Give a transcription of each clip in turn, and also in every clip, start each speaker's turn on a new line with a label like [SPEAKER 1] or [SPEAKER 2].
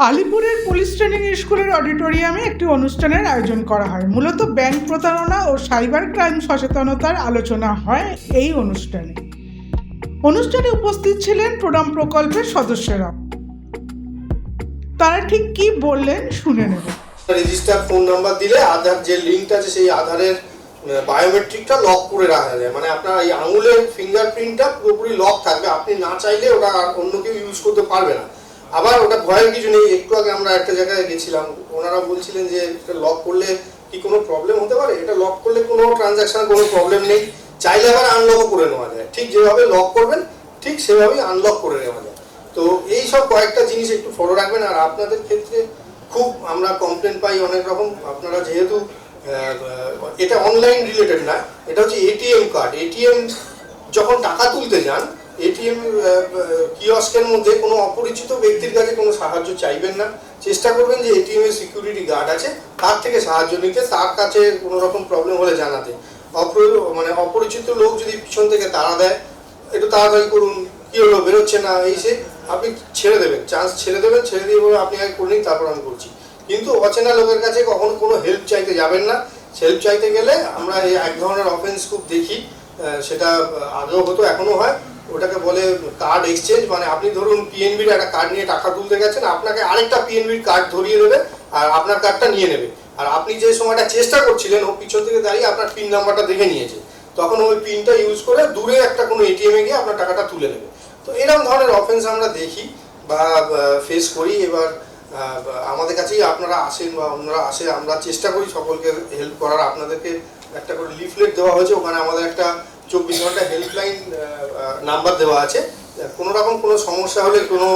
[SPEAKER 1] আলিপুরের police training স্কুলের অডিটোরিয়ামে একটি অনুষ্ঠানের আয়োজন করা হয়। মূলত ব্যাংক প্রতারণা ও সাইবার ক্রাইম সচেতনতার আলোচনা হয় এই অনুষ্ঠানে। অনুষ্ঠানে উপস্থিত ছিলেন প্রণাম প্রকল্পের সদস্যরা। তারা ঠিক কি বললেন শুনে নেব।
[SPEAKER 2] রেজিস্টার ফোন নাম্বার দিলে আধার যে লিঙ্কটা আছে সেই আধারের বায়োমেট্রিকটা লক করে রাখা যায়। মানে আপনার এই আঙুলের ফিঙ্গারপ্রিন্টটা পুরোপুরি লক থাকবে। আপনি না চাইলে ওটা অন্য কেউ ইউজ করতে পারবে না। আবার ওটা ভয়ের কিছু নেই, একটু আগে আমরা একটা জায়গায় গেছিলাম, ওনারা বলছিলেন যে এটা লক করলে কি কোনো প্রবলেম হতে পারে? এটা লক করলে কোনো ট্রানজাকশন কোনো প্রবলেম নেই। চাইলে আবার আনলকও করে নেওয়া যায়। ঠিক যেভাবে লক করবেন, ঠিক সেভাবেই আনলক করে নেওয়া যায়। তো এই সব কয়েকটা জিনিস একটু ফলো রাখবেন, আর আপনাদের ক্ষেত্রে খুব আমরা কমপ্লেন পাই অনেক রকম। আপনারা যেহেতু এটা অনলাইন রিলেটেড না, এটা হচ্ছে এটিএম কার্ড এটিএম যখন টাকা তুলতে যান এটিএম কিয়স্কের মধ্যে কোনো অপরিচিত ব্যক্তির কাছে কোনো সাহায্য চাইবেন না। চেষ্টা করবেন যে এটিএম এর সিকিউরিটি গার্ড আছে, তার থেকে সাহায্য নিতে, তার কাছে কোনো রকম প্রবলেম হলে জানাতে। মানে অপরিচিত লোক যদি পিছন থেকে তাড়া দেয়, একটু তাড়াতাড়ি করুন, কি হলো, বেরোচ্ছে না, এই সে, আপনি ছেড়ে দেবেন চান্স ছেড়ে দেবেন, ছেড়ে দিয়ে বলবেন, আপনি আগে করে তারপর আমি করছি। কিন্তু অচেনা লোকের কাছে কখনো কোনো হেল্প চাইতে যাবেন না। হেল্প চাইতে গেলে আমরা এই এক ধরনের অফেন্স খুব দেখি সেটা আগেও হতো, এখনও হয়। ওটাকে বলে কার্ড এক্সচেঞ্জ মানে আপনি ধরুন পিএনবির একটা কার্ড নিয়ে টাকা তুলতে গেছেন, আপনাকে আরেকটা পিএনবির কার্ড ধরিয়ে দেবে আর আপনার কার্ডটা নিয়ে নেবে। আর আপনি যে সময়টা চেষ্টা করছিলেন, ও পিছন থেকে দাঁড়িয়ে আপনার পিন নাম্বারটা দেখে নিয়েছে। তখন ওই পিনটা ইউজ করে দূরে একটা কোনো এটিএমে গিয়ে আপনার টাকাটা তুলে নেবে। তো এরকম ধরনের অফেন্স আমরা দেখি বা ফেস করি। এবার আমাদের কাছেই আপনারা আসেন বা অন্যরা আসে, আমরা চেষ্টা করি সকলকে হেল্প করার। আপনাদেরকে একটা করে লিফলেট দেওয়া হয়েছে। ওখানে আমাদের একটা চব্বিশ ঘণ্টা হেল্পলাইন নাম্বার দেওয়া আছে। কোনো রকম কোনো সমস্যা হলে, কোনো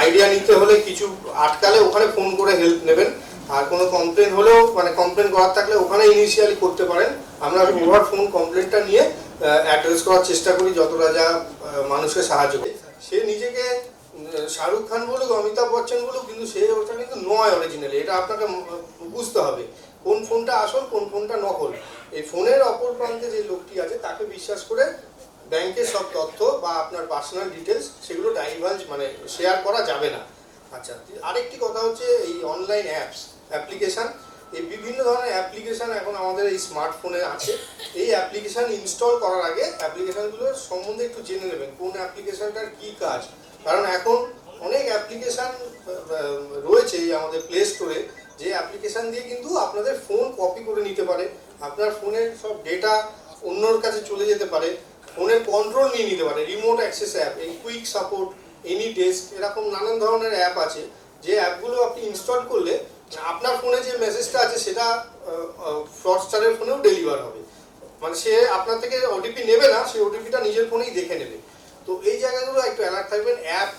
[SPEAKER 2] আইডিয়া নিতে হলে কিছু আটকালে ওখানে ফোন করে হেল্প নেবেন। আর কোনো কমপ্লেন হলেও মানে কমপ্লেন করার থাকলে ওখানে ইনিশিয়ালি করতে পারেন। আমরা ওভার ফোন কমপ্লেনটা নিয়ে অ্যাড্রেস করার চেষ্টা করি যতটা যা মানুষকে সাহায্য করে। সে নিজেকে শাহরুখ খান বলুক, অমিতাভ বচ্চন বলুক, কিন্তু সে ওটা কিন্তু নয় অরিজিনালি এটা আপনাকে বুঝতে হবে। কোন ফোনটা আসল, কোন ফোনটা নকল। এই ফোনের অপর প্রান্তে যে লোকটি আছে, তাকে বিশ্বাস করে ব্যাংকের সব তথ্য বা আপনার পার্সোনাল ডিটেলস সেগুলো ডাইভার্জ মানে শেয়ার করা যাবে না। আচ্ছা আরেকটি কথা হচ্ছে এই অনলাইন অ্যাপস অ্যাপ্লিকেশান এই বিভিন্ন ধরনের অ্যাপ্লিকেশান এখন আমাদের এই স্মার্টফোনে আছে। এই অ্যাপ্লিকেশান ইনস্টল করার আগে অ্যাপ্লিকেশানগুলোর সম্বন্ধে একটু জেনে নেবেন, কোন অ্যাপ্লিকেশানটার কী কাজ। কারণ এখন অনেক অ্যাপ্লিকেশান রয়েছে আমাদের প্লে স্টোরে যে অ্যাপ্লিকেশান দিয়ে কিন্তু আপনাদের ফোন কপি করে নিতে পারে। আপনার ফোনের সব ডেটা অন্যর কাছে চলে যেতে পারে। ফোনের কন্ট্রোল নিয়ে নিতে পারে। রিমোট অ্যাক্সেস অ্যাপ এই কুইক সাপোর্ট এনি ডেস্ক এরকম নানান ধরনের অ্যাপ আছে। যে অ্যাপগুলো আপনি ইনস্টল করলে আপনার ফোনে যে মেসেজটা আছে, সেটা ফ্রডস্টারের ফোনেও ডেলিভার হবে। মানে সে আপনার থেকে ওটিপি নেবে না সেই ওটিপিটা নিজের ফোনেই দেখে নেবে। তো এই জায়গাগুলো একটু অ্যালার্ট থাকবেন। অ্যাপ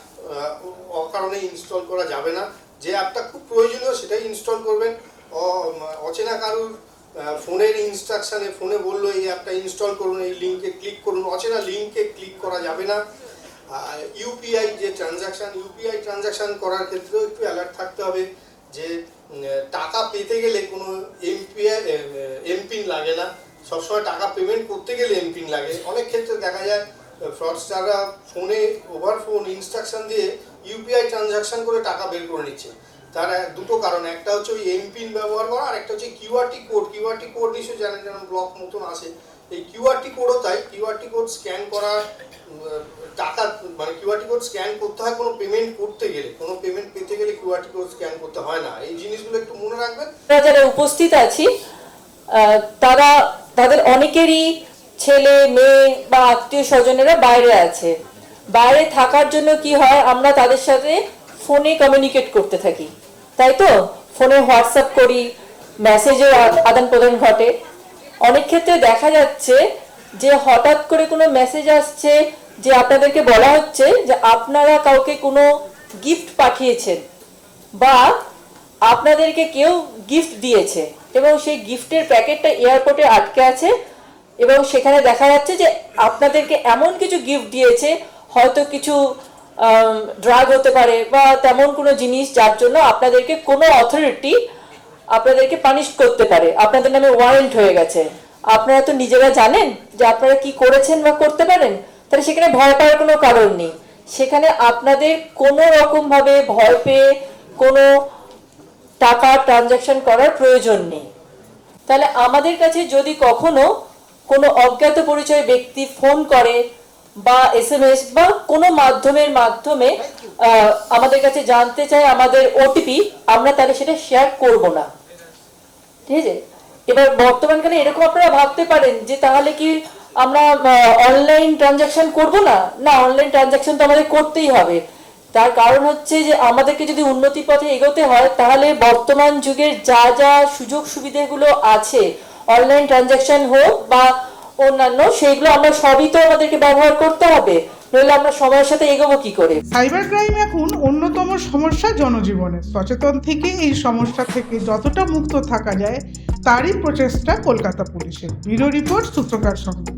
[SPEAKER 2] অকারণে ইনস্টল করা যাবে না। যে অ্যাপটা খুব প্রয়োজনীয়, সেটাই ইনস্টল করবেন। অচেনা কারুর ফোনের ইনস্ট্রাকশানে ফোনে বলল, এই অ্যাপটা ইনস্টল করুন, এই লিঙ্কে ক্লিক করুন। অচেনা লিঙ্কে ক্লিক করা যাবে না। ইউপিআই যে ট্রানজাকশান ইউপিআই ট্রানজাকশান করার ক্ষেত্রেও একটু অ্যালার্ট থাকতে হবে যে টাকা পেতে গেলে কোনো এমপিআই এমপিন লাগে না। সবসময় টাকা পেমেন্ট করতে গেলে এমপিন লাগে। অনেক ক্ষেত্রে দেখা যায় ফ্রডস্টাররা ফোনে, ওভার ফোন, ইনস্ট্রাকশন দিয়ে ইউপিআই ট্রানজাকশন করে টাকা বের করে নিচ্ছে। তার দুটো কারণ। একটা হচ্ছে ওই এমপিন ব্যবহার করা আর একটা হচ্ছে কিউআরটি কোড কিউআরটি কোড নিশ্চয়ই জানেন যেমন ব্লক মতন আসে। এই কিউআরটি কোডও তাই। কিউআরটি কোড স্ক্যান করা টাকা মানে কিউআরটি কোড স্ক্যান করতে হয় কোনো পেমেন্ট করতে গেলে। কোনো পেমেন্ট পেতে গেলে কিউআরটি কোড স্ক্যান করতে হয় না। এই জিনিসগুলো একটু মনে রাখবেন।
[SPEAKER 3] যারা উপস্থিত আছি তারা, তাদের অনেকেরই ছেলে, মেয়ে বা আত্মীয় স্বজনেরা বাইরে আছে। বাইরে থাকার জন্য কি হয়, আমরা তাদের সাথে ফোনে কমিউনিকেট করতে থাকি। তাই তো? ফোনে হোয়াটসঅ্যাপ করি মেসেজের আদান প্রদান ঘটে। অনেক ক্ষেত্রে দেখা যাচ্ছে যে হঠাৎ করে কোনো মেসেজ আসছে যে আপনাদেরকে বলা হচ্ছে যে আপনারা কাউকে কোনো গিফট পাঠিয়েছেন বা আপনাদেরকে কেউ গিফট দিয়েছে এবং সেই গিফটের প্যাকেটটা এয়ারপোর্টে আটকে আছে। এবং সেখানে দেখা যাচ্ছে যে আপনাদেরকে এমন কিছু গিফট দিয়েছে, হয়তো কিছু ড্রাগ হতে পারে বা তেমন কোনো জিনিস যার জন্য আপনাদেরকে কোনো অথরিটি আপনাদেরকে পানিশ করতে পারে। আপনাদের নামে ওয়ারেন্ট হয়ে গেছে। আপনারা তো নিজেরা জানেন যে আপনারা কি করেছেন বা করতে পারেন? তাহলে সেখানে ভয় পাওয়ার কোনো কারণ নেই। সেখানে আপনাদের কোনো রকম ভাবে ভয় পেয়ে কোনো টাকা ট্রানজাকশন করার প্রয়োজন নেই। তাহলে আমাদের কাছে যদি কখনো কোনো অজ্ঞাত পরিচয় ব্যক্তি ফোন করে বা এস এম এস বা কোনো মাধ্যমের মাধ্যমে আমাদের কাছে জানতে চায় আমাদের ওটিপি আমরা তাহলে সেটা শেয়ার করব না। ঠিক আছে? এবার বর্তমানকালে এরকম আপনারা ভাবতে পারেন যে তাহলে কি আমরা অনলাইন ট্রানজাকশন করব না? না অনলাইন ট্রানজাকশন তো আমাদের করতেই হবে। তার কারণ হচ্ছে যে আমাদেরকে যদি উন্নতি পথে এগোতে হয়, তাহলে বর্তমান যুগের যা যা সুযোগ সুবিধাগুলো আছে অনলাইন ট্রানজাকশন হোক বা অন্যান্য, সেইগুলো আমরা সবই তো আমাদেরকে ব্যবহার করতে হবে। নইলে আমরা সময়ের সাথে এগোবো কি করে?
[SPEAKER 1] সাইবার ক্রাইম এখন অন্যতম সমস্যা জনজীবনে। সচেতন থেকে এই সমস্যা থেকে যতটা মুক্ত থাকা যায়, তারই প্রচেষ্টা কলকাতা পুলিশের। ব্যুরো রিপোর্ট সূত্রকার সঙ্গে।